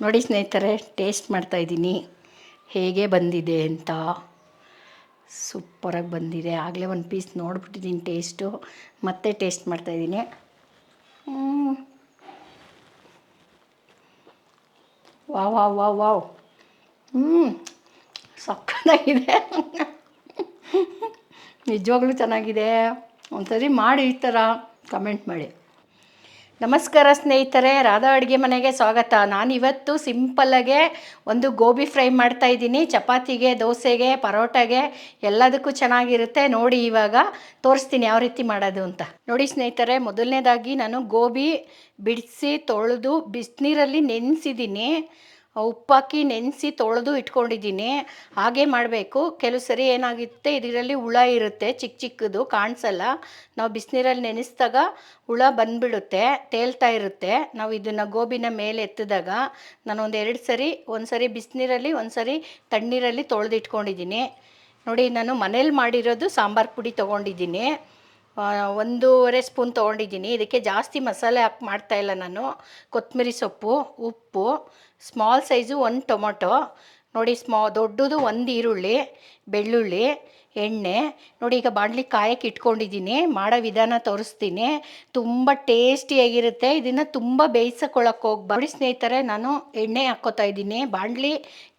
ನೋಡಿ ಸ್ನೇಹಿತರೆ ಟೇಸ್ಟ್ ಮಾಡ್ತಾಯಿದ್ದೀನಿ ಹೇಗೆ ಬಂದಿದೆ ಅಂತ. ಸೂಪರಾಗಿ ಬಂದಿದೆ. ಆಗಲೇ ಒಂದು ಪೀಸ್ ನೋಡ್ಬಿಟ್ಟಿದ್ದೀನಿ ಟೇಸ್ಟು ಮತ್ತೆ ಟೇಸ್ಟ್ ಮಾಡ್ತಾಯಿದ್ದೀನಿ ವಾವ್ ವಾವ್ ವಾವ್ ವಾವ್. ಹ್ಞೂ ಸಕ್ಕತ್ತಾಗಿದೆ. ನಿಜವಾಗ್ಲೂ ಚೆನ್ನಾಗಿದೆ. ಒಂದ್ಸರಿ ಮಾಡಿ ಈ ಥರ ಕಮೆಂಟ್ ಮಾಡಿ. ನಮಸ್ಕಾರ ಸ್ನೇಹಿತರೆ, ರಾಧಾ ಅಡುಗೆ ಮನೆಗೆ ಸ್ವಾಗತ. ನಾನಿವತ್ತು ಸಿಂಪಲ್ಲಾಗೆ ಒಂದು ಗೋಬಿ ಫ್ರೈ ಮಾಡ್ತಾ ಇದ್ದೀನಿ. ಚಪಾತಿಗೆ, ದೋಸೆಗೆ, ಪರೋಟಾಗೆ ಎಲ್ಲದಕ್ಕೂ ಚೆನ್ನಾಗಿರುತ್ತೆ. ನೋಡಿ ಇವಾಗ ತೋರಿಸ್ತೀನಿ ಯಾವ ರೀತಿ ಮಾಡೋದು ಅಂತ. ನೋಡಿ ಸ್ನೇಹಿತರೆ, ಮೊದಲನೇದಾಗಿ ನಾನು ಗೋಬಿ ಬಿಡಿಸಿ ತೊಳೆದು ಬಿಸಿನೀರಲ್ಲಿ ನೆನೆಸಿದ್ದೀನಿ. ಉಪ್ಪಾಕಿ ನೆನೆಸಿ ತೊಳೆದು ಇಟ್ಕೊಂಡಿದ್ದೀನಿ. ಹಾಗೆ ಮಾಡಬೇಕು. ಕೆಲವು ಸರಿ ಏನಾಗುತ್ತೆ, ಇದರಲ್ಲಿ ಹುಳ ಇರುತ್ತೆ, ಚಿಕ್ಕ ಚಿಕ್ಕದು ಕಾಣಿಸಲ್ಲ. ನಾವು ಬಿಸಿನೀರಲ್ಲಿ ನೆನೆಸಿದಾಗ ಹುಳ ಬಂದುಬಿಡುತ್ತೆ, ತೇಲ್ತಾ ಇರುತ್ತೆ. ನಾವು ಇದನ್ನು ಗೋಬಿನ ಮೇಲೆ ಎತ್ತಿದಾಗ ನಾನು ಒಂದು ಎರಡು ಸರಿ, ಒಂದು ಸರಿ ಬಿಸಿನೀರಲ್ಲಿ, ಒಂದು ಸರಿ ತಣ್ಣೀರಲ್ಲಿ ತೊಳೆದು ಇಟ್ಕೊಂಡಿದ್ದೀನಿ ನೋಡಿ, ನಾನು ಮನೇಲಿ ಮಾಡಿರೋದು ಸಾಂಬಾರು ಪುಡಿ ತೊಗೊಂಡಿದ್ದೀನಿ. ಒಂದೂವರೆ ಸ್ಪೂನ್ ತೊಗೊಂಡಿದ್ದೀನಿ. ಇದಕ್ಕೆ ಜಾಸ್ತಿ ಮಸಾಲೆ ಹಾಕಿ ಮಾಡ್ತಾಯಿಲ್ಲ ನಾನು. ಕೊತ್ತಂಬರಿ ಸೊಪ್ಪು, ಉಪ್ಪು, ಸ್ಮಾಲ್ ಸೈಜು ಒಂದು ಟೊಮೊಟೊ. ನೋಡಿ ಸ್ಮಾ, ದೊಡ್ಡದು ಒಂದು ಈರುಳ್ಳಿ, ಬೆಳ್ಳುಳ್ಳಿ, ಎಣ್ಣೆ. ನೋಡಿ ಈಗ ಬಾಣಲಿ ಕಾಯಕ್ಕೆ ಇಟ್ಕೊಂಡಿದ್ದೀನಿ. ಮಾಡೋ ವಿಧಾನ ತೋರಿಸ್ತೀನಿ. ತುಂಬ ಟೇಸ್ಟಿಯಾಗಿರುತ್ತೆ ಇದನ್ನು ತುಂಬ ಬೇಯಿಸ್ಕೊಳ್ಳೋಕೆ ಹೋಗ್ಬಾರ್ದು ಸ್ನೇಹಿತರೆ, ನಾನು ಎಣ್ಣೆ ಹಾಕ್ಕೋತಾ ಇದ್ದೀನಿ. ಬಾಣಲಿ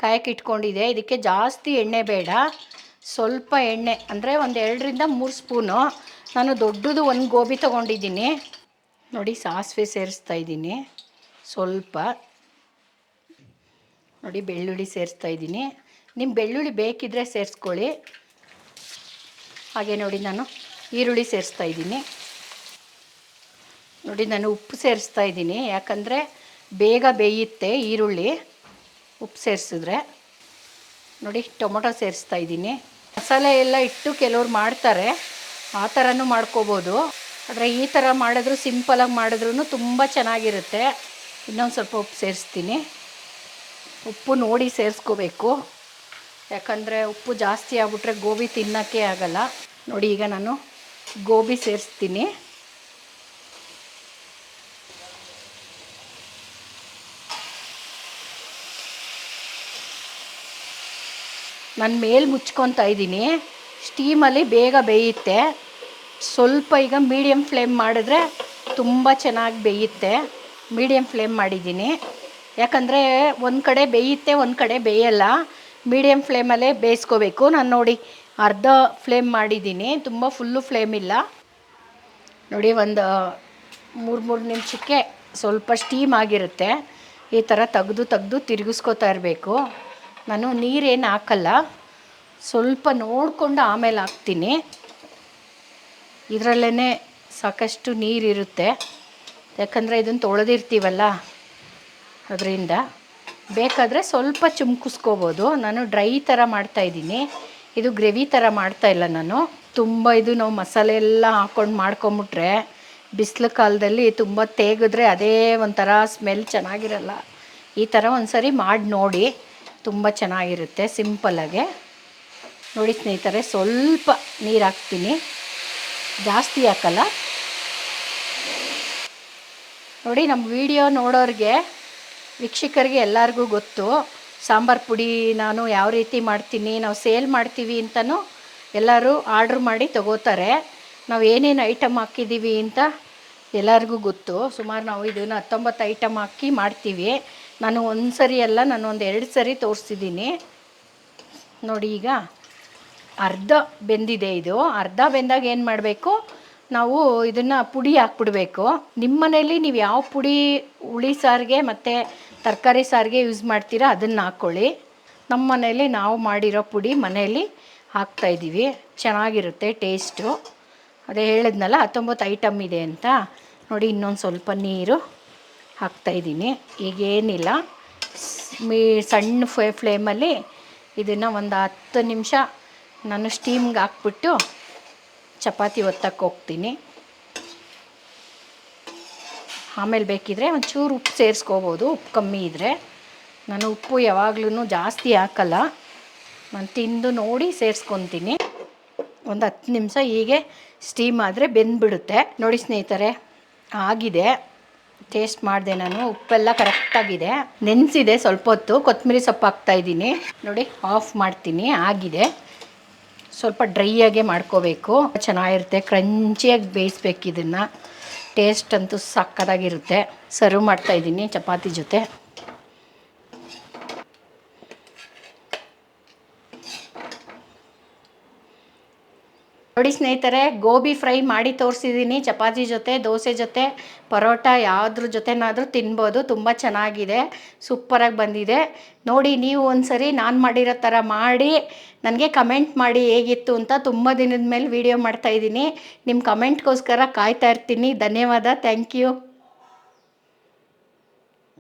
ಕಾಯಕ್ಕೆ ಇಟ್ಕೊಂಡಿದೆ. ಇದಕ್ಕೆ ಜಾಸ್ತಿ ಎಣ್ಣೆ ಬೇಡ. ಸ್ವಲ್ಪ ಎಣ್ಣೆ, ಅಂದರೆ ಒಂದು ಎರಡರಿಂದ ಮೂರು ಸ್ಪೂನು. ನಾನು ದೊಡ್ಡದು ಒಂದು ಗೋಬಿ ತೊಗೊಂಡಿದ್ದೀನಿ. ನೋಡಿ ಸಾಸಿವೆ ಸೇರಿಸ್ತಾ ಇದ್ದೀನಿ. ಸ್ವಲ್ಪ. ನೋಡಿ ಬೆಳ್ಳುಳ್ಳಿ ಸೇರಿಸ್ತಾ ಇದ್ದೀನಿ. ನಿಮ್ಮ ಬೆಳ್ಳುಳ್ಳಿ ಬೇಕಿದ್ದರೆ ಸೇರಿಸ್ಕೊಳ್ಳಿ. ಹಾಗೆ ನೋಡಿ ನಾನು ಈರುಳ್ಳಿ ಸೇರಿಸ್ತಾ ಇದ್ದೀನಿ. ನೋಡಿ ನಾನು ಉಪ್ಪು ಸೇರಿಸ್ತಾ ಇದ್ದೀನಿ. ಯಾಕಂದರೆ ಬೇಗ ಬೇಯುತ್ತೆ ಈರುಳ್ಳಿ. ಉಪ್ಪು ಸೇರಿಸಿದ್ರೆ. ನೋಡಿ ಟೊಮೊಟೊ ಸೇರಿಸ್ತಾ ಇದ್ದೀನಿ. ಮಸಾಲೆ ಎಲ್ಲ ಇಟ್ಟು ಕೆಲವ್ರು ಮಾಡ್ತಾರೆ. ಆ ಥರನೂ ಮಾಡ್ಕೋಬೋದು. ಆದರೆ ಈ ಥರ ಮಾಡಿದ್ರು ಸಿಂಪಲಾಗಿ ಮಾಡಿದ್ರೂ ತುಂಬ ಚೆನ್ನಾಗಿರುತ್ತೆ. ಇನ್ನೊಂದು ಸ್ವಲ್ಪ ಉಪ್ಪು ಸೇರಿಸ್ತೀನಿ. ಉಪ್ಪು ನೋಡಿ ಸೇರಿಸ್ಕೋಬೇಕು. ಯಾಕಂದರೆ ಉಪ್ಪು ಜಾಸ್ತಿ ಆಗ್ಬಿಟ್ರೆ ಗೋಬಿ ತಿನ್ನೋಕ್ಕೆ ಆಗಲ್ಲ. ನೋಡಿ, ಈಗ ನಾನು ಗೋಬಿ ಸೇರಿಸ್ತೀನಿ. ನಾನು ಮೇಲೆ ಮುಚ್ಕೊತಾ ಇದ್ದೀನಿ. ಸ್ಟೀಮಲ್ಲಿ ಬೇಗ ಬೇಯುತ್ತೆ. ಸ್ವಲ್ಪ ಈಗ ಮೀಡಿಯಮ್ ಫ್ಲೇಮ್ ಮಾಡಿದ್ರೆ ತುಂಬ ಚೆನ್ನಾಗಿ ಬೇಯುತ್ತೆ. ಮೀಡಿಯಮ್ ಫ್ಲೇಮ್ ಮಾಡಿದ್ದೀನಿ. ಯಾಕಂದರೆ ಒಂದು ಕಡೆ ಬೇಯುತ್ತೆ, ಒಂದು ಕಡೆ ಬೇಯಲ್ಲ. ಮೀಡಿಯಮ್ ಫ್ಲೇಮಲ್ಲೇ ಬೇಯಿಸ್ಕೋಬೇಕು. ನಾನು ನೋಡಿ ಅರ್ಧ ಫ್ಲೇಮ್ ಮಾಡಿದ್ದೀನಿ. ತುಂಬ ಫುಲ್ಲು ಫ್ಲೇಮ್ ಇಲ್ಲ. ನೋಡಿ ಒಂದು ಮೂರು ಮೂರು ನಿಮಿಷಕ್ಕೆ ಸ್ವಲ್ಪ ಸ್ಟೀಮ್ ಆಗಿರುತ್ತೆ. ಈ ಥರ ತೆಗೆದು ತೆಗೆದು ತಿರುಗಿಸ್ಕೋತಾ ಇರಬೇಕು. ನಾನು ನೀರೇನು ಹಾಕಲ್ಲ. ಸ್ವಲ್ಪ ನೋಡಿಕೊಂಡು ಆಮೇಲೆ ಹಾಕ್ತೀನಿ. ಇದರಲ್ಲೇ ಸಾಕಷ್ಟು ನೀರಿರುತ್ತೆ. ಯಾಕಂದರೆ ಇದನ್ನು ತೊಳೆದಿರ್ತೀವಲ್ಲ ಅದರಿಂದ. ಬೇಕಾದರೆ ಸ್ವಲ್ಪ ಚುಮ್ಕಿಸ್ಕೋಬೋದು. ನಾನು ಡ್ರೈ ಥರ ಮಾಡ್ತಾಯಿದ್ದೀನಿ ಇದು ಗ್ರೇವಿ ಥರ ಮಾಡ್ತಾಯಿಲ್ಲ ನಾನು. ತುಂಬ ಇದು ನಾವು ಮಸಾಲೆ ಎಲ್ಲ ಹಾಕ್ಕೊಂಡು ಮಾಡ್ಕೊಂಬಿಟ್ರೆ ಬಿಸಿಲು ಕಾಲದಲ್ಲಿ ತುಂಬ ತೇಗಿದ್ರೆ ಅದೇ ಒಂಥರ ಸ್ಮೆಲ್ ಚೆನ್ನಾಗಿರಲ್ಲ. ಈ ಥರ ಒಂದು ಸರಿ ಮಾಡಿ ನೋಡಿ. ತುಂಬ ಚೆನ್ನಾಗಿರುತ್ತೆ ಸಿಂಪಲ್ಲಾಗೆ. ನೋಡಿ ಸ್ನೇಹಿತರೆ, ಸ್ವಲ್ಪ ನೀರು ಹಾಕ್ತೀನಿ. ಜಾಸ್ತಿ ಹಾಕಲ್ಲ. ನೋಡಿ ನಮ್ಮ ವಿಡಿಯೋ ನೋಡೋರಿಗೆ, ವೀಕ್ಷಕರಿಗೆ ಎಲ್ಲರಿಗೂ ಗೊತ್ತು. ಸಾಂಬಾರು ಪುಡಿ ನಾನು ಯಾವ ರೀತಿ ಮಾಡ್ತೀನಿ, ನಾವು ಸೇಲ್ ಮಾಡ್ತೀವಿ ಅಂತಲೂ ಎಲ್ಲರೂ ಆರ್ಡ್ರ್ ಮಾಡಿ ತಗೋತಾರೆ. ನಾವು ಏನೇನು ಐಟಮ್ ಹಾಕಿದ್ದೀವಿ ಅಂತ ಎಲ್ಲರಿಗೂ ಗೊತ್ತು. ಸುಮಾರು ನಾವು ಇದನ್ನು ಹತ್ತೊಂಬತ್ತು ಐಟಮ್ ಹಾಕಿ ಮಾಡ್ತೀವಿ. ನಾನು ಒಂದು ಸರಿ ಅಲ್ಲ, ನಾನು ಒಂದು ಎರಡು ಸರಿ ತೋರಿಸ್ತಿದ್ದೀನಿ ನೋಡಿ ಈಗ. ಅರ್ಧ ಬೆಂದಿದೆ ಇದು. ಅರ್ಧ ಬೆಂದಾಗ ಏನು ಮಾಡಬೇಕು? ನಾವು ಇದನ್ನು ಪುಡಿ ಹಾಕ್ಬಿಡ್ಬೇಕು. ನಿಮ್ಮ ಮನೇಲಿ ನೀವು ಯಾವ ಪುಡಿ ಹುಳಿ ಸಾರಿಗೆ ಮತ್ತು ತರಕಾರಿ ಸಾರಿಗೆ ಯೂಸ್ ಮಾಡ್ತೀರಾ ಅದನ್ನು ಹಾಕ್ಕೊಳ್ಳಿ ನಮ್ಮ ಮನೇಲಿ ನಾವು ಮಾಡಿರೋ ಪುಡಿ ಮನೆಯಲ್ಲಿ ಹಾಕ್ತಾಯಿದ್ದೀವಿ ಚೆನ್ನಾಗಿರುತ್ತೆ ಟೇಸ್ಟು ಅದೇ ಹೇಳಿದ್ನಲ್ಲ, ಹತ್ತೊಂಬತ್ತು ಐಟಮ್ ಇದೆ ಅಂತ. ನೋಡಿ, ಇನ್ನೊಂದು ಸ್ವಲ್ಪ ನೀರು ಹಾಕ್ತಾಯಿದ್ದೀನಿ ಈಗೇನಿಲ್ಲ. ಮೀ ಸಣ್ಣ ಫ್ಲೇ ಫ್ಲೇಮಲ್ಲಿ ಇದನ್ನು ಒಂದು ಹತ್ತು ನಿಮಿಷ ನಾನು ಸ್ಟೀಮ್ಗೆ ಹಾಕ್ಬಿಟ್ಟು ಚಪಾತಿ ಒತ್ತಕ್ಕೆ ಹೋಗ್ತೀನಿ. ಆಮೇಲೆ ಬೇಕಿದ್ರೆ ಒಂಚೂರು ಉಪ್ಪು ಸೇರಿಸ್ಕೋಬೋದು, ಉಪ್ಪು ಕಮ್ಮಿ ಇದ್ದರೆ ನಾನು ಉಪ್ಪು ಯಾವಾಗ್ಲೂ ಜಾಸ್ತಿ ಹಾಕಲ್ಲ. ನಾನು ತಿಂದು ನೋಡಿ ಸೇರಿಸ್ಕೊತೀನಿ. ಒಂದು ಹತ್ತು ನಿಮಿಷ ಹೀಗೆ ಸ್ಟೀಮ್ ಆದರೆ ಬೆಂದ್ಬಿಡುತ್ತೆ. ನೋಡಿ ಸ್ನೇಹಿತರೆ, ಆಗಿದೆ. ಟೇಸ್ಟ್ ಮಾಡಿದೆ ನಾನು, ಉಪ್ಪೆಲ್ಲ ಕರೆಕ್ಟಾಗಿದೆ ನೆನೆಸಿದೆ ಸ್ವಲ್ಪ ಹೊತ್ತು, ಕೊತ್ತಂಬರಿ ಸೊಪ್ಪು ಹಾಕ್ತಾಯಿದ್ದೀನಿ ನೋಡಿ ಆಫ್ ಮಾಡ್ತೀನಿ, ಆಗಿದೆ. ಸ್ವಲ್ಪ ಡ್ರೈಯಾಗೆ ಮಾಡ್ಕೋಬೇಕು. ಚೆನ್ನಾಗಿರುತ್ತೆ ಕ್ರಂಚಿಯಾಗಿ ಬೇಯಿಸ್ಬೇಕು ಇದನ್ನು. ಟೇಸ್ಟ್ ಅಂತೂ ಸಕ್ಕತ್ತಾಗಿರುತ್ತೆ. ಸರ್ವ್ ಮಾಡ್ತಾಯಿದ್ದೀನಿ ಚಪಾತಿ ಜೊತೆ. ನೋಡಿ ಸ್ನೇಹಿತರೆ, ಗೋಬಿ ಫ್ರೈ ಮಾಡಿ ತೋರಿಸಿದ್ದೀನಿ. ಚಪಾತಿ ಜೊತೆ, ದೋಸೆ ಜೊತೆ, ಪರೋಟ ಯಾವುದ್ರ ಜೊತೆನಾದರೂ ತಿನ್ಬೋದು. ತುಂಬ ಚೆನ್ನಾಗಿದೆ. ಸೂಪರಾಗಿ ಬಂದಿದೆ. ನೋಡಿ ನೀವು ಒಂದ್ಸರಿ ನಾನು ಮಾಡಿರೋ ಥರ ಮಾಡಿ ನನಗೆ ಕಮೆಂಟ್ ಮಾಡಿ ಹೇಗಿತ್ತು ಅಂತ ತುಂಬ ದಿನದ ಮೇಲೆ ವೀಡಿಯೋ ಮಾಡ್ತಾಯಿದ್ದೀನಿ ನಿಮ್ಮ ಕಮೆಂಟ್ಗೋಸ್ಕರ ಕಾಯ್ತಾ ಇರ್ತೀನಿ. ಧನ್ಯವಾದ. Thank you.